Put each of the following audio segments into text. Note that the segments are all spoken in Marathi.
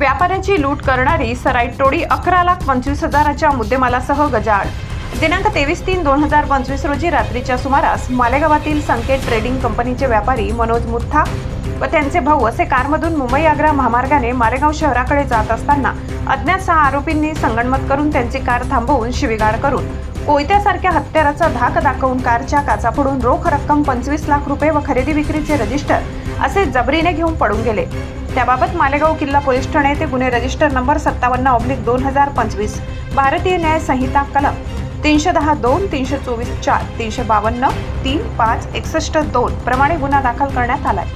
व्यापाऱ्याची लूट करणारी सराईट टोळी अकरा लाख पंचवीस हजाराच्या मुद्देमालासह गजाआड. दिनांक तेवीस तीन दोन हजार पंचवीस रोजी रात्रीच्या सुमारास मालेगावातील संकेत ट्रेडिंग कंपनीचे व्यापारी मनोज मुथा व त्यांचे भाऊ असे कारमधून मुंबई आग्रा महामार्गाने मालेगाव शहराकडे जात असताना अज्ञात सहा आरोपींनी संगणमत करून त्यांची कार थांबवून शिवीगाळ करून कोयत्यासारख्या हत्याराचा धाक दाखवून कारच्या काचा फोडून रोख रक्कम पंचवीस लाख रुपये व खरेदी विक्रीचे रजिस्टर असे जबरीने घेऊन पळून गेले. त्याबाबत मालेगाव किल्ला पोलीस ठाणे येथे गुन्हे रजिस्टर नंबर सत्तावन्न ऑब्लिक दोन हजार पंचवीस भारतीय न्याय संहिता कलम तीनशे दहा दोन तीनशे चोवीस चार तीनशे बावन्न तीन पाच एकसष्ट दोन प्रमाणे गुन्हा दाखल करण्यात आलाय.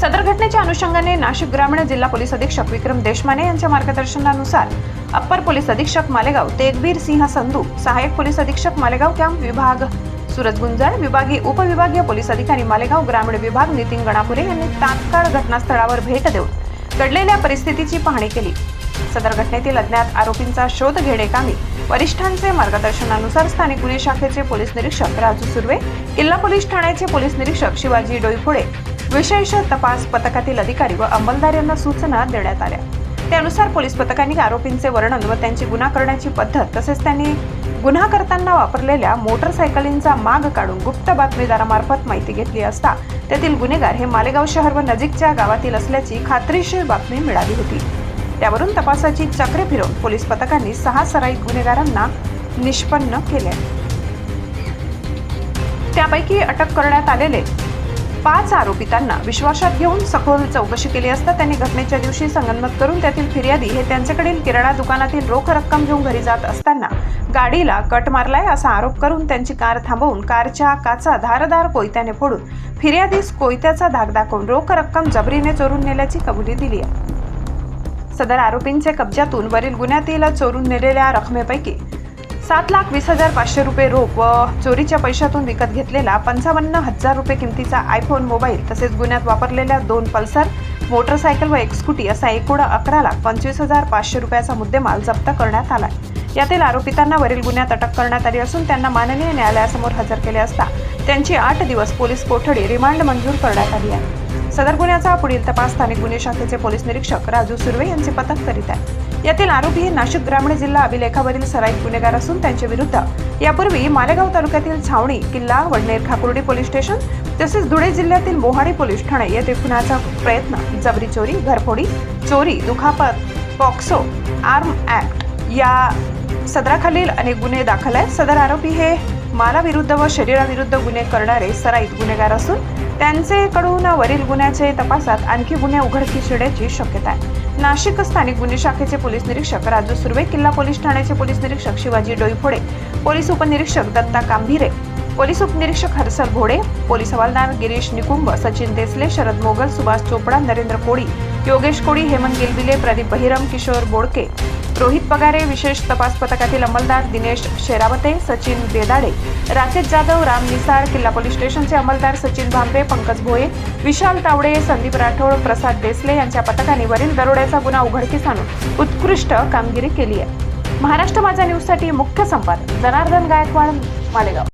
सदर घटनेच्या अनुषंगाने नाशिक ग्रामीण जिल्हा पोलीस अधीक्षक विक्रम देशमाने यांच्या मार्गदर्शनानुसार अप्पर पोलीस अधीक्षक मालेगाव तेगबीर सिंह संधू सहाय्यक पोलीस अधीक्षक मालेगाव कॅम्प विभाग सुरज गुंजाळ विभागीय उपविभागीय पोलीस अधिकारी मालेगाव ग्रामीण विभाग नितीन गणापुरे यांनी तात्काळ घटनास्थळावर भेट देऊन घडलेल्या परिस्थितीची पाहणी केली. सदर घटनेतील अज्ञात आरोपींचा शोध घेणेकामी वरिष्ठांचे मार्गदर्शनानुसार स्थानिक गुन्हे शाखेचे पोलीस निरीक्षक राजू सुर्वे किल्ला पोलीस ठाण्याचे पोलीस निरीक्षक शिवाजी डोईफोडे विशेष तपास पथकातील अधिकारी व अंमलदार यांना सूचना देण्यात आल्या. त्यानुसार पोलीस पथकांनी आरोपींचे वर्णन व त्यांची गुन्हा करण्याची पद्धत तसेच त्यांनी गुन्हा करताना वापरलेल्या मोटरसायकलींचा माग काढून गुप्त बातमीदारामार्फत माहिती घेतली असता त्यातील गुन्हेगार हे मालेगाव शहर व नजीकच्या गावातील असल्याची खात्रीशीर बातमी मिळाली होती. त्यावरून तपासाची चक्रे फिरवून पोलीस पथकांनी सहा सराईत गुन्हेगारांना निष्पन्न केले. त्यापैकी अटक करण्यात आलेले पाच आरोपितांना विश्वासात घेऊन सखोल चौकशी केली असता त्यांनी घटनेच्या दिवशी संगनमत करून त्यातील फिर्यादी हे त्यांच्याकडील किराणा दुकानातील रोख रक्कम घेऊन घरी जात असताना गाडीला कट मारलाय असा आरोप करून त्यांची कार थांबवून कारच्या काचा धारदार कोयत्याने फोडून फिर्यादीस कोयत्याचा धाक दाखवून रोख रक्कम जबरीने चोरून नेल्याची कबुली दिली आहे. सदर आरोपींचे कब्जातून वरील गुन्ह्यातील चोरून नेलेल्या रकमेपैकी सात लाख वीस हजार पाचशे रुपये रोख व चोरीच्या पैशातून विकत घेतलेला पंचावन्न हजार रुपये किमतीचा आयफोन मोबाईल तसेच गुन्ह्यात वापरलेल्या दोन पल्सर मोटरसायकल व एक स्कूटी असा एकूण अकरा लाख पंचवीस हजार पाचशे रुपयाचा मुद्देमाल जप्त करण्यात आला यातील आरोपितांना वरील गुन्ह्यात अटक करण्यात आली असून त्यांना माननीय न्यायालयासमोर हजर केले असता त्यांची आठ दिवस पोलीस कोठडी रिमांड मंजूर करण्यात आली आहे. सदर गुन्ह्याचा पुढील तपास स्थानिक गुन्हे शाखेचे पोलीस निरीक्षक राजू सुर्वे यांचे पथक करीत आहे. यातील आरोपी हे नाशिक ग्रामीण जिल्हा अभिलेखावरील सराईत गुन्हेगार असून त्यांच्या विरुद्ध यापूर्वी मालेगाव तालुक्यातील छावणी किल्ला वडनेर खाकुर्डी पोलीस स्टेशन तसेच धुळे जिल्ह्यातील मोहाडी पोलीस ठाणे येथे खुनाचा प्रयत्न जबरी चोरी घरफोडी चोरी दुखापत पॉक्सो आर्म ऍक्ट या सदराखालील अनेक गुन्हे दाखल आहेत. सदर आरोपी हे मानाविरुद्ध व शरीराविरुद्ध गुन्हे करणारे सराईत गुन्हेगार असून त्यांचेकडून वरील गुन्ह्याचे तपासात आणखी गुन्हे उघडकीस येण्याची शक्यता आहे. नाशिक स्थानिक गुन्हे शाखेचे पोलीस निरीक्षक राजू सुर्वे किल्ला पोलीस ठाण्याचे पोलीस निरीक्षक शिवाजी डोईफोडे पोलीस उपनिरीक्षक दत्ता कांभिरे पोलीस उपनिरीक्षक हर्षल घोडे पोलीस हवालदार गिरीश निकुंभ सचिन देसले शरद मोगल सुभाष चोपडा नरेंद्र कोळी योगेश कोळी हेमंत गिलबिले प्रदीप बहिरम किशोर बोडके रोहित पगारे विशेष तपास पथकातील अंमलदार दिनेश शेरावते सचिन बेदाडे राकेश जाधव राम निसार किल्ला पोलीस स्टेशनचे अंमलदार सचिन भांबे पंकज भोये विशाल तावडे संदीप राठोड प्रसाद देसले यांच्या पथकाने वरील दरोड्याचा गुन्हा उघडकीस आणून उत्कृष्ट कामगिरी केली आहे. महाराष्ट्र माझा न्यूजसाठी मुख्य संपादक जनार्दन गायकवाड मालेगाव.